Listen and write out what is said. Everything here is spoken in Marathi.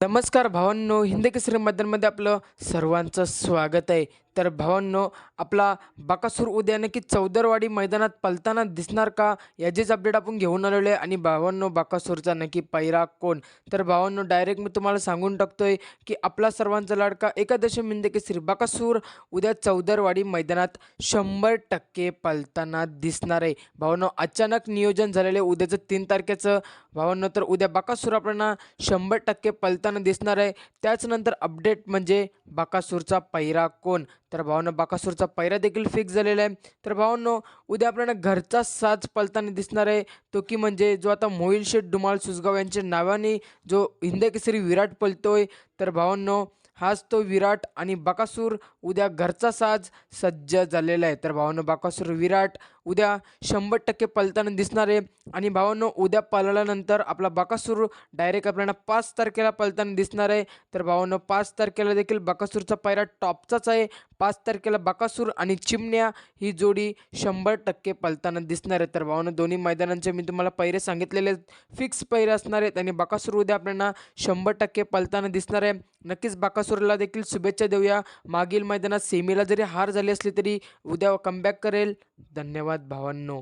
नमस्कार भावांनो हिंदी केसरी मैदानमध्ये आपलं सर्वांचं स्वागत आहे. तर भावांनो आपला बाकासूर उद्या नक्की चौदरवाडी मैदानात पलताना दिसणार का? याचीच अपडेट आपण घेऊन आलेलो आहे. आणि भावांनो बाकासूरचा नक्की पैरा कोण? तर भावांनो डायरेक्ट मी तुम्हाला सांगून टाकतोय की आपला सर्वांचा लाडका एकादशी म्हणजे की श्री बाकासूर उद्या चौदरवाडी मैदानात शंभर टक्के पलताना दिसणार आहे. भावांनो अचानक नियोजन झालेलं आहे. उद्याचं तीन तारखेचं. भावांनो तर उद्या बाकासूर आपल्याला शंभर टक्के पलताना दिसणार आहे. त्याचनंतर अपडेट म्हणजे बाकासूरचा पैरा कोण? तर भावांनो बाकासूरचा पैरा देखील फिक्स झालेला आहे. तर भावांनो उद्या आपल्याला घरचा साज पलताना दिसणार आहे. तो की म्हणजे जो आता मोहिल शेठ डुमाल सुसगाव यांच्या नावाने जो हिंदकेसरी विराट पलतोय तर भावांनो हाच तो विराट आणि बाकासूर उद्या घरचा साज सज्ज झालेला आहे. तर भावांनो बाकासूर विराट उद्या शंभर टक्के पलताना दिसणार आहे. आणि भावांनो उद्या पलल्यानंतर आपला बकासूर डायरेक्ट आपल्याला पाच तारखेला पलताना दिसणार आहे. तर भावांनो पाच तारखेला देखील बकासूरचा पायरा टॉपचाच आहे. पाच तारखेला बकासूर आणि चिमण्या ही जोडी शंभर टक्के पलताना दिसणार आहे. तर भावांनो दोन्ही मैदानांचे मी तुम्हाला पैरे सांगितलेले फिक्स पैरे असणार आहेत आणि बकासूर उद्या आपल्याला शंभर टक्के पलताना दिसणार आहे. नक्कीच बाकासूरला देखील शुभेच्छा देऊया. मागील मैदानात सेमीला जरी हार झाली असली तरी उद्या कमबॅक करेल. धन्यवाद भावांनो.